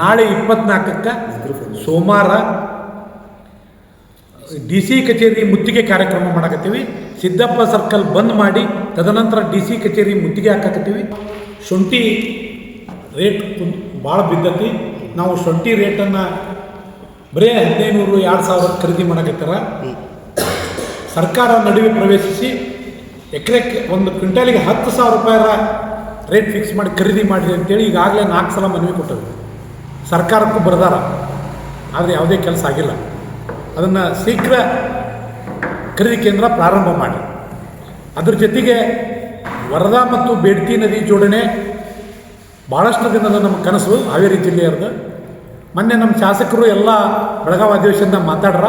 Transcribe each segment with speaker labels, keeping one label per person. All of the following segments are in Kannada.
Speaker 1: ನಾಳೆ ಇಪ್ಪತ್ನಾಲ್ಕಕ್ಕೆ ಸೋಮವಾರ ಡಿ ಸಿ ಕಚೇರಿ ಮುತ್ತಿಗೆ ಕಾರ್ಯಕ್ರಮ ಮಾಡಕತ್ತೀವಿ. ಸಿದ್ದಪ್ಪ ಸರ್ಕಲ್ ಬಂದ್ ಮಾಡಿ ತದನಂತರ ಡಿ ಸಿ ಕಚೇರಿ ಮುತ್ತಿಗೆ ಹಾಕಕತ್ತೀವಿ. ಶುಂಠಿ ರೇಟ್ ಭಾಳ ಬಿದ್ದತಿ. ನಾವು ಶುಂಠಿ ರೇಟನ್ನು ಬರೀ ಹದಿನೈನೂರು ಎರಡು ಸಾವಿರ ಖರೀದಿ ಮಾಡಕತ್ತಾರ. ಸರ್ಕಾರ ನಡುವೆ ಪ್ರವೇಶಿಸಿ ಎಕರೆಕ್ಕೆ ಒಂದು ಕ್ವಿಂಟಾಲಿಗೆ ಹತ್ತು ಸಾವಿರ ರೂಪಾಯಿರ ರೇಟ್ ಫಿಕ್ಸ್ ಮಾಡಿ ಖರೀದಿ ಮಾಡಿರಿ ಅಂತೇಳಿ ಈಗಾಗಲೇ ನಾಲ್ಕು ಸಲ ಮನವಿ ಕೊಟ್ಟರು ಸರ್ಕಾರಕ್ಕೂ ಬರ್ದಾರ, ಆದರೆ ಯಾವುದೇ ಕೆಲಸ ಆಗಿಲ್ಲ. ಅದನ್ನು ಶೀಘ್ರ ಖರೀದಿ ಕೇಂದ್ರ ಪ್ರಾರಂಭ ಮಾಡಿ. ಅದ್ರ ಜೊತೆಗೆ ವರದಾ ಮತ್ತು ಬೇಡ್ತಿ ನದಿ ಜೋಡಣೆ ಭಾಳಷ್ಟು ದಿನದ ನಮ್ಮ ಕನಸು ಹಾವೇರಿ ಜಿಲ್ಲೆಯವ್ರದ್ದು. ಮೊನ್ನೆ ನಮ್ಮ ಶಾಸಕರು ಎಲ್ಲ ಬೆಳಗಾವಿ ಅಧಿವೇಶನದ ಮಾತಾಡ್ರ,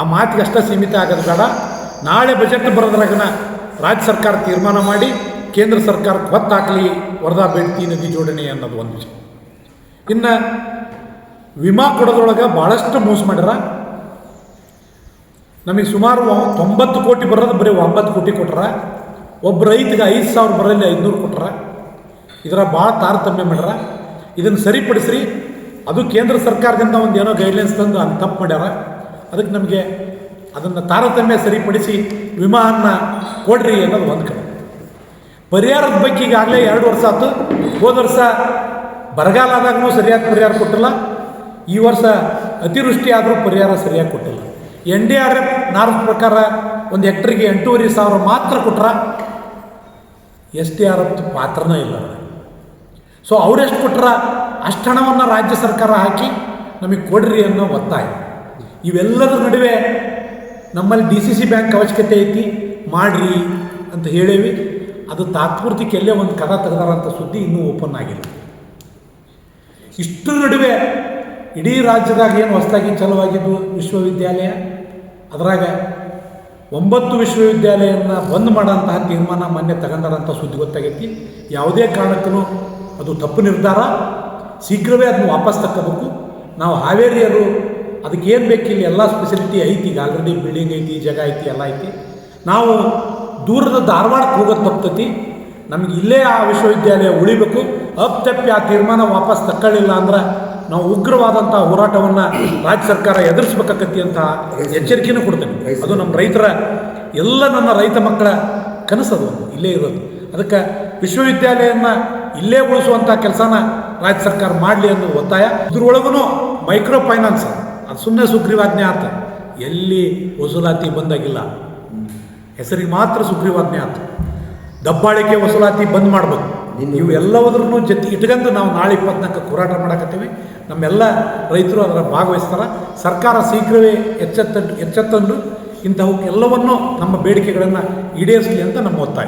Speaker 1: ಆ ಮಾತಿಗೆ ಅಷ್ಟೇ ಸೀಮಿತ ಆಗೋದು ಬೇಡ. ನಾಳೆ ಬಜೆಟ್ ಬರೋದ್ರಾಗನ ರಾಜ್ಯ ಸರ್ಕಾರ ತೀರ್ಮಾನ ಮಾಡಿ, ಕೇಂದ್ರ ಸರ್ಕಾರಕ್ಕೆ ಹೊತ್ತಾಕಲಿ ವರದಾ ಬೇಡ್ತಿ ನದಿ ಜೋಡಣೆ ಅನ್ನೋದು ಒಂದು ವಿಷಯ ಇನ್ನು ವಿಮಾ ಕೊಡೋದ್ರೊಳಗೆ ಭಾಳಷ್ಟು ಮೋಸ ಮಾಡ್ಯಾರ. ನಮಗೆ ಸುಮಾರು ತೊಂಬತ್ತು ಕೋಟಿ ಬರೋದು ಬರೀ ಒಂಬತ್ತು ಕೋಟಿ ಕೊಟ್ರ. ಒಬ್ಬ ರೈತಗೆ ಐದು ಸಾವಿರ ಬರಲ್ಲಿ ಐದುನೂರು ಕೊಟ್ರ. ಇದರ ಭಾಳ ತಾರತಮ್ಯ ಮಾಡ್ಯಾರ. ಇದನ್ನು ಸರಿಪಡಿಸ್ರಿ. ಅದು ಕೇಂದ್ರ ಸರ್ಕಾರದಿಂದ ಒಂದು ಏನೋ ಗೈಡ್ಲೈನ್ಸ್ ತಂದು ಅದು ತಪ್ಪು ಮಾಡ್ಯಾರ. ಅದಕ್ಕೆ ನಮಗೆ ಅದನ್ನು ತಾರತಮ್ಯ ಸರಿಪಡಿಸಿ ವಿಮಾನ ಕೊಡ್ರಿ ಅನ್ನೋದು ಒಂದು ಕಡೆ. ಪರಿಹಾರದ ಬಗ್ಗೆ ಈಗಾಗಲೇ ಎರಡು ವರ್ಷ ಆಯ್ತು ಹೋದ ವರ್ಷ ಬರಗಾಲ ಆದಾಗೂ ಸರಿಯಾದ ಪರಿಹಾರ ಕೊಟ್ಟಿಲ್ಲ. ಈ ವರ್ಷ ಅತಿವೃಷ್ಟಿ ಆದರೂ ಪರಿಹಾರ ಸರಿಯಾಗಿ ಕೊಟ್ಟಿಲ್ಲ. N D R F norms ಪ್ರಕಾರ ಒಂದು ಹೆಕ್ಟ್ರಿಗೆ ಎಂಟೂವರೆ ಸಾವಿರ ಮಾತ್ರ ಕೊಟ್ರ ಎಸ್ ಡಿ ಆರ್ ಎಫ್ ಪಾತ್ರನೇ ಇಲ್ಲ ಸೊ ಅವರೆಷ್ಟು ಕೊಟ್ರ ಅಷ್ಟು ಹಣವನ್ನು ರಾಜ್ಯ ಸರ್ಕಾರ ಹಾಕಿ ನಮಗೆ ಕೊಡ್ರಿ ಅನ್ನೋ ಒತ್ತಾಯ. ಇವೆಲ್ಲದರ ನಡುವೆ ನಮ್ಮಲ್ಲಿ ಡಿ ಸಿ ಸಿ ಬ್ಯಾಂಕ್ ಅವಶ್ಯಕತೆ ಐತಿ, ಮಾಡ್ರಿ ಅಂತ ಹೇಳೇವಿ. ಅದು ತಾತ್ಪೂರ್ತಿಕ ಎಲ್ಲೇ ಒಂದು ಕದ ಅಂತ ಸುದ್ದಿ ಇನ್ನೂ ಓಪನ್ ಆಗಿಲ್ಲ. ಇಷ್ಟರ ನಡುವೆ ಇಡೀ ರಾಜ್ಯದಾಗ ಏನು ಹೊಸದಾಗಿ ಚಲುವಾಗಿದ್ದು ವಿಶ್ವವಿದ್ಯಾಲಯ? ಅದರಾಗ ಒಂಬತ್ತು ವಿಶ್ವವಿದ್ಯಾಲಯನ ಬಂದ್ ಮಾಡೋಂತಹ ತೀರ್ಮಾನ ಮೊನ್ನೆ ತಗೊಂಡಾರಂಥ ಸುದ್ದಿ ಗೊತ್ತಾಗೈತಿ. ಯಾವುದೇ ಕಾರಣಕ್ಕೂ ಅದು ತಪ್ಪು ನಿರ್ಧಾರ. ಶೀಘ್ರವೇ ಅದನ್ನು ವಾಪಸ್ ತಕ್ಕಬೇಕು. ನಾವು ಹಾವೇರಿಯರು ಅದಕ್ಕೆ ಏನು ಬೇಕು ಇಲ್ಲಿ ಎಲ್ಲ ಫೆಸಿಲಿಟಿ ಐತಿ. ಈಗ ಆಲ್ರೆಡಿ ಬಿಲ್ಡಿಂಗ್ ಐತಿ, ಜಾಗ ಐತಿ, ಎಲ್ಲ ಐತಿ. ನಾವು ದೂರದ ಧಾರವಾಡಕ್ಕೆ ಹೋಗೋದು ತಪ್ತತಿ ನಮಗೆ ಇಲ್ಲೇ ಆ ವಿಶ್ವವಿದ್ಯಾಲಯ ಉಳಿಬೇಕು. ಅಪ್ತಪ್ಪಿ ಆ ತೀರ್ಮಾನ ವಾಪಸ್ ತಕ್ಕೊಳ್ಳಿಲ್ಲ ಅಂದ್ರೆ ನಾವು ಉಗ್ರವಾದಂಥ ಹೋರಾಟವನ್ನು ರಾಜ್ಯ ಸರ್ಕಾರ ಎದುರಿಸ್ಬೇಕಾಕತಿ ಅಂತ ಎಚ್ಚರಿಕೆನೂ ಕೊಡ್ತೇನೆ. ಅದು ನಮ್ಮ ರೈತರ, ಎಲ್ಲ ನನ್ನ ರೈತ ಮಕ್ಕಳ ಕನಸದು ಇಲ್ಲೇ ಇರೋದು. ಅದಕ್ಕೆ ವಿಶ್ವವಿದ್ಯಾಲಯನ ಇಲ್ಲೇ ಉಳಿಸುವಂಥ ಕೆಲಸನ ರಾಜ್ಯ ಸರ್ಕಾರ ಮಾಡಲಿ ಅನ್ನೋ ಒತ್ತಾಯ. ಇದ್ರೊಳಗೂ ಮೈಕ್ರೋ ಫೈನಾನ್ಸ್ ಅದು ಸುಮ್ಮನೆ ಸುಗ್ರೀವಾಜ್ಞೆ ಆತ. ಎಲ್ಲಿ ವಸೂಲಾತಿ ಬಂದಾಗಿಲ್ಲ. ಹೆಸರಿಗೆ ಮಾತ್ರ ಸುಗ್ರೀವಾಜ್ಞೆ ಆತ. ದಬ್ಬಾಳಿಕೆ ವಸೂಲಾತಿ ಬಂದ್ ಮಾಡಬೇಕು. ಇವು ಎಲ್ಲವುದ್ರೂ ಜೊತೆ ಇಟ್ಕೊಂಡು ನಾವು ನಾಳೆ ಇಪ್ಪತ್ನಾಲ್ಕು ಹೋರಾಟ ಮಾಡಕತ್ತೀವಿ. ನಮ್ಮೆಲ್ಲ ರೈತರು ಅದರ ಭಾಗವಹಿಸ್ತಾರೆ. ಸರ್ಕಾರ ಶೀಘ್ರವೇ ಎಚ್ಚೆತ್ತ ಎಚ್ಚೆತ್ತಂಡು ಇಂಥವು ಎಲ್ಲವನ್ನೂ ನಮ್ಮ ಬೇಡಿಕೆಗಳನ್ನು ಈಡೇರಿಸಲಿ ಅಂತ ನಮ್ಮ ಒತ್ತಾಯ.